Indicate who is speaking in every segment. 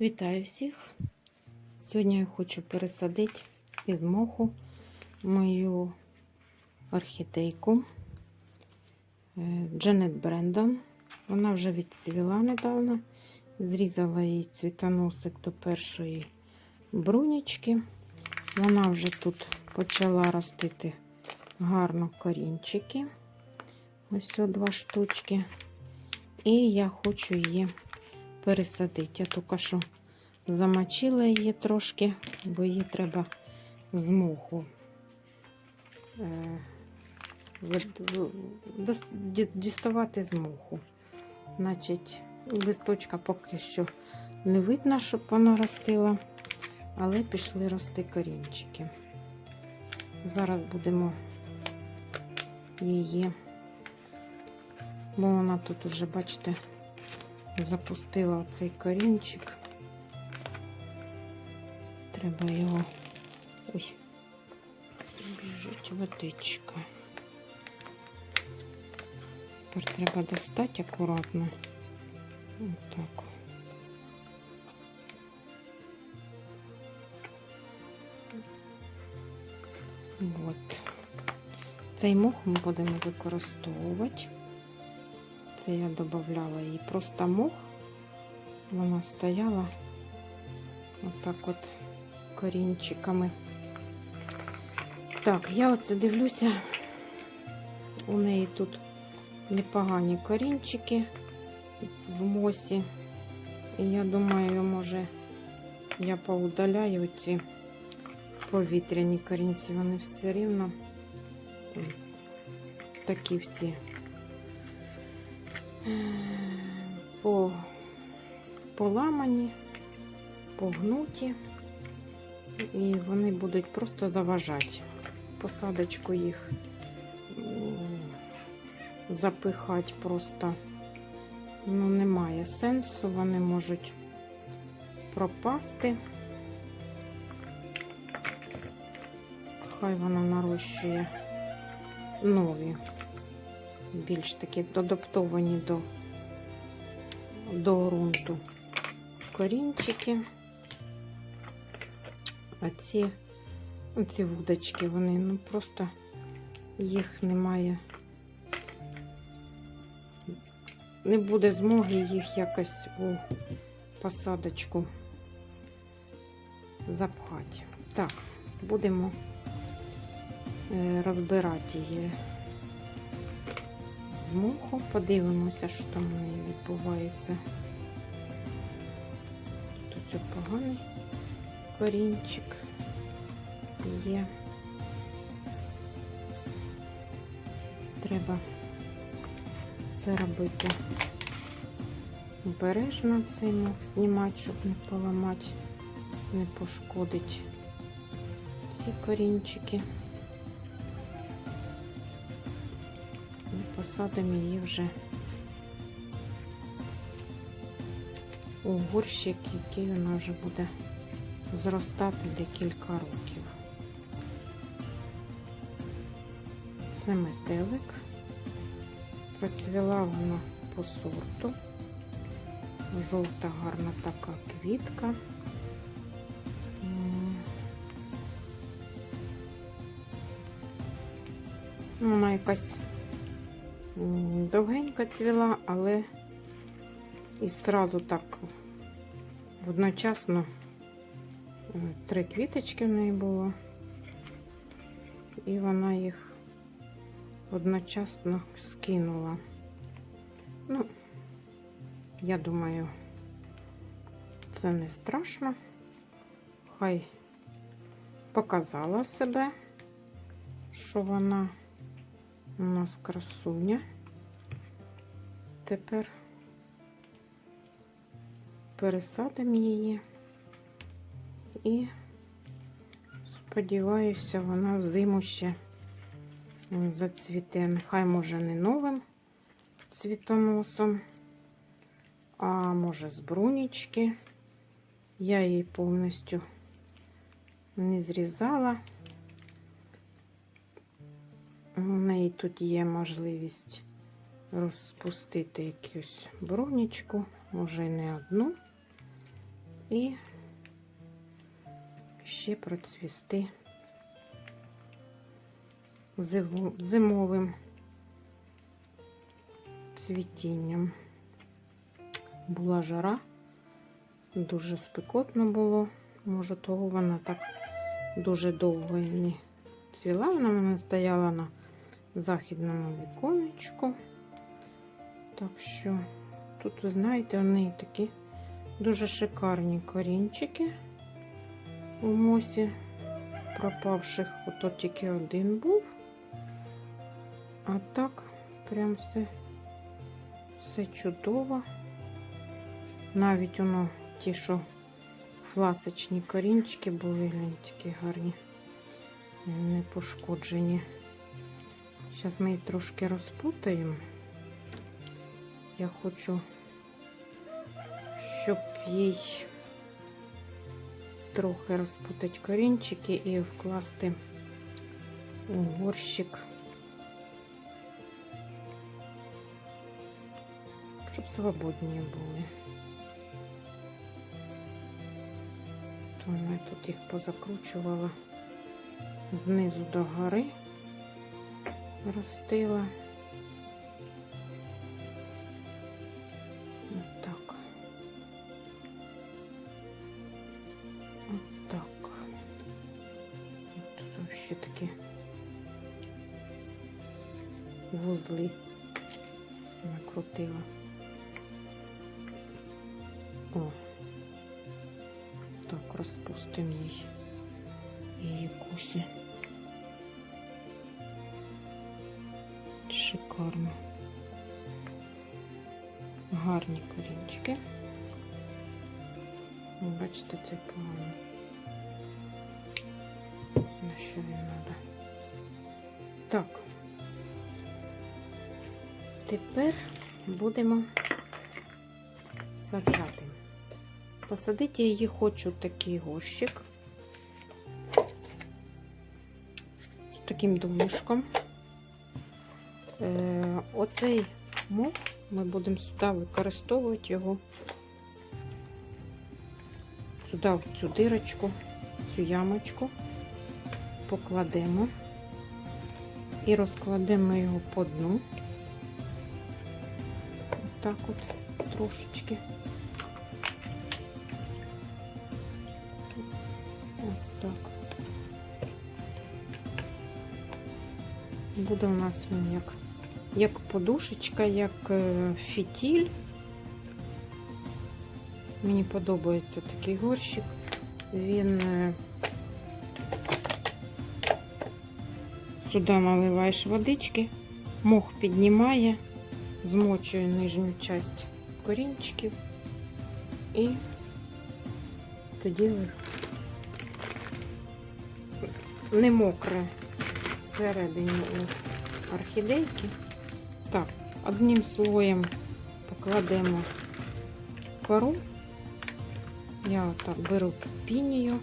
Speaker 1: Вітаю всіх! Сьогодні я хочу пересадити із моху мою орхідейку е, Дженет Брендон. Вона вже відцвіла недавно. Зрізала її цвітоносик до першої брунічки. Вона вже тут почала ростити гарно корінчики. Ось о два штучки. І я хочу її пересадити. Я тільки що замочила її трошки, бо її треба з моху е, діставати з моху. Значить, листочка поки що не видно, щоб воно ростило, але пішли рости корінчики. Зараз будемо її, бо вона тут уже, бачите, запустила оцей корінчик. Треба його. Ой, біжить водичка. Тепер треба достати акуратно. Отак. От. Цей мох ми будемо використовувати. Це я додавала їй просто мох. Вона стояла отак от корінчиками. Так, я оце дивлюся, у неї тут непогані корінчики в мосі. І я думаю, може, я поудаляю ці повітряні корінці, вони все рівно такі всі по, поламані, погнуті, і вони будуть просто заважати. Посадочку їх запихати просто ну, немає сенсу, вони можуть пропасти. Хай вона нарощує нові більш такі адаптовані до, до ґрунту корінчики. А ці, ці вудочки, вони ну просто їх немає. Не буде змоги їх якось у посадочку запхати. Так, будемо е, розбирати її муху. Подивимося, що там у неї відбувається. Тут це поганий корінчик є. Треба все робити обережно цей мох знімати, щоб не поламати, не пошкодити ці корінчики. Посадимо її вже у горщик, який вона вже буде зростати декілька років. Це метелик. Процвіла вона по сорту. Жовта гарна така квітка. Вона якась довгенько цвіла, але і зразу так одночасно е, три квіточки в неї було. І вона їх одночасно скинула. Ну, я думаю, це не страшно. Хай показала себе, що вона у нас красуня. Тепер пересадимо її і сподіваюся, вона взиму ще зацвіте. Нехай може не новим цвітоносом, а може з брунічки. Я її повністю не зрізала. У неї тут є можливість розпустити якусь брунічку, може і не одну. і ще процвісти зимовим цвітінням. Була жара, дуже спекотно було. Може, того вона так дуже довго і не цвіла. Вона мене стояла на західному віконечку. Так що тут, знаєте, вони такі дуже шикарні корінчики у мосі пропавших. Ото тільки один був. А так, прям все, все чудово. Навіть воно ті, що фласочні корінчики були, глянь, такі гарні, не пошкоджені. Зараз ми їх трошки розпутаємо. Я хочу, щоб їй трохи розпутати корінчики і вкласти у горщик, щоб свободні були. То я тут їх позакручувала знизу до гори, ростила. Отак. Отак. Тут ще такі вузли накрутила. О, так, розпустимо їй її косі. Шикарно. Гарні корінчики. Ви Бачите, це погано. На що він треба? Так. Тепер будемо саджати. Посадити я її хочу такий горщик з таким донышком. Е, оцей мох ми будемо сюди використовувати його сюди в цю дирочку, цю ямочку покладемо і розкладемо його по дну. Так от трошечки. От так. Буде у нас він як, як подушечка, як е, фітіль. Мені подобається такий горщик. Він е, сюди наливаєш водички, мох піднімає, змочує нижню часть корінчиків і тоді не мокре всередині орхідейки. Так, одним слоєм покладемо кору. Я отак беру пінію.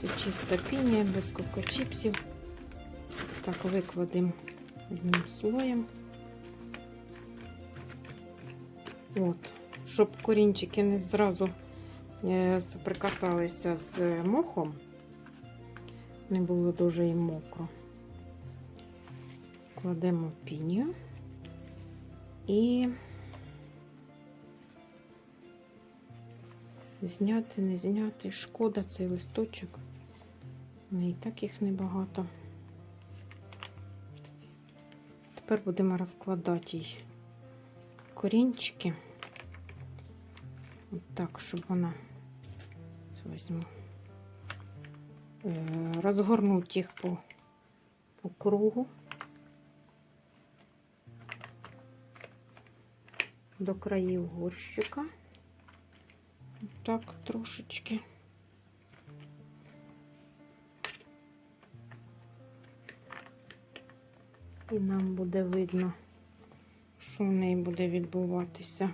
Speaker 1: Це чиста пінія, без кокочіпсів. Так, викладемо одним слоєм. От, щоб корінчики не зразу е, соприкасалися з мохом, не було дуже і мокро. Кладемо пінію і Зняти, не зняти. Шкода цей листочок. І так їх небагато. Тепер будемо розкладати їй корінчики. От так, щоб вона візьму. Е, Розгорнути їх по, по кругу. До країв горщика. Так, трошечки. І нам буде видно, що в неї буде відбуватися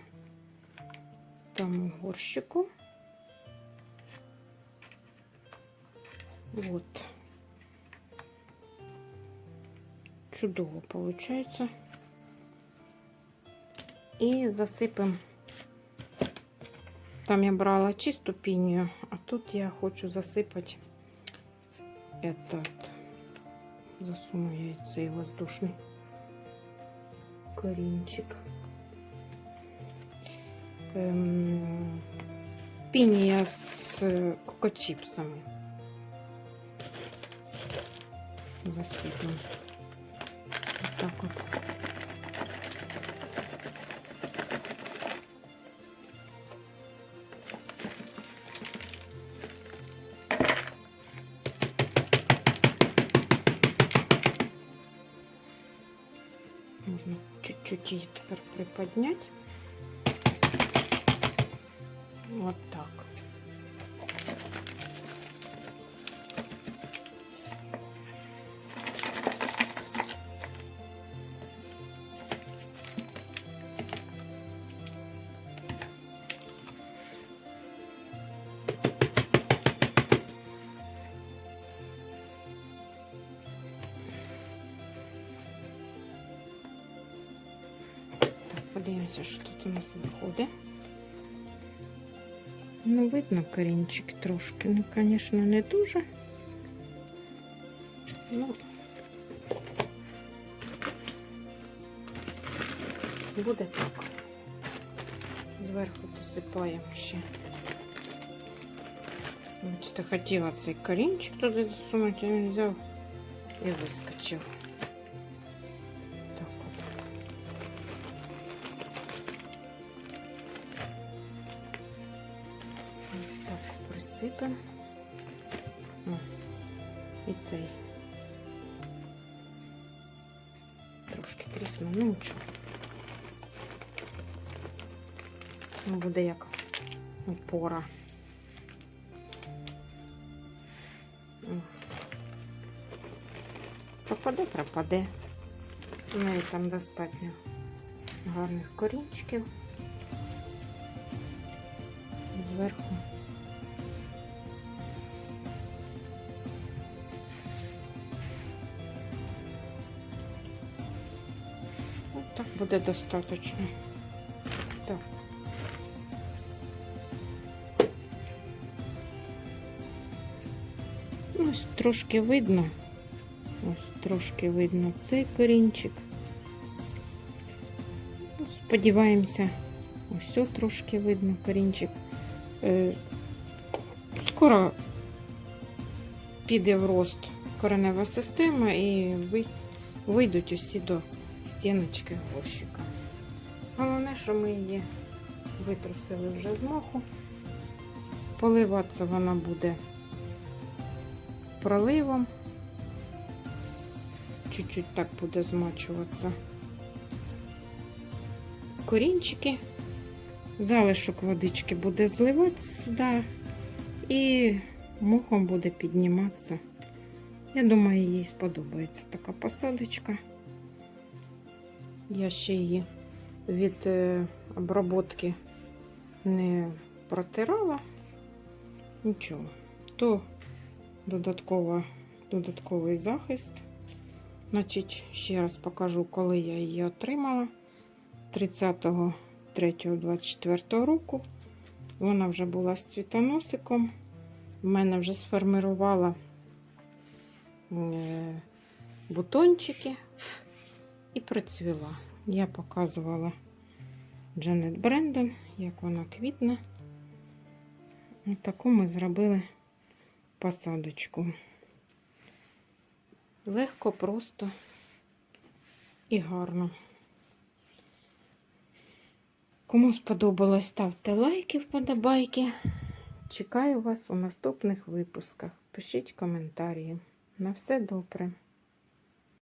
Speaker 1: там у горщику. От. Чудово виходить. І засипемо Там я брала чисту пінію, а тут я хочу засипати этот, засуну я цей воздушний корінчик. Ем, пінія з кокочіпсами. Засипну. Так от. Теперь приподнять. Вот так. Так, подивимося, що тут у нас виходить. Ну, видно корінчик трошки. Ну, звісно, не дуже. Ну, буде так. Зверху досипаємо ще. Бачите, хотіла цей корінчик туди засунути, а він взяв і вискочив. Присипемо. О, І цей. Трошки трісну, ну нічого. Ну, буде як опора. Пропаде, пропаде. У неї там достатньо гарних корінчиків. Зверху. Буде достатньо. Так. Ось трошки видно. Ось трошки видно цей корінчик. Ну, Сподіваємося, ось трошки видно корінчик. Е, Скоро піде в рост коренева система і вийдуть усі до стіночки горщика. Головне, що ми її витрусили вже з моху. Поливатися вона буде проливом. Чуть-чуть так буде змачуватися. Корінчики. Залишок водички буде зливатися сюди і мухом буде підніматися. Я думаю, їй сподобається така посадочка. Я ще її від е, оброботки не протирала. Нічого. То додаткова, додатковий захист. Значить, ще раз покажу, коли я її отримала. 30.03.24 року. Вона вже була з цвітоносиком. В мене вже сформирувала е, бутончики і процвіла. Я показувала Джанет Брендон, як вона квітне. Ось таку ми зробили посадочку. Легко, просто і гарно. Кому сподобалось, ставте лайки, вподобайки. Чекаю вас у наступних випусках. Пишіть коментарі. На все добре.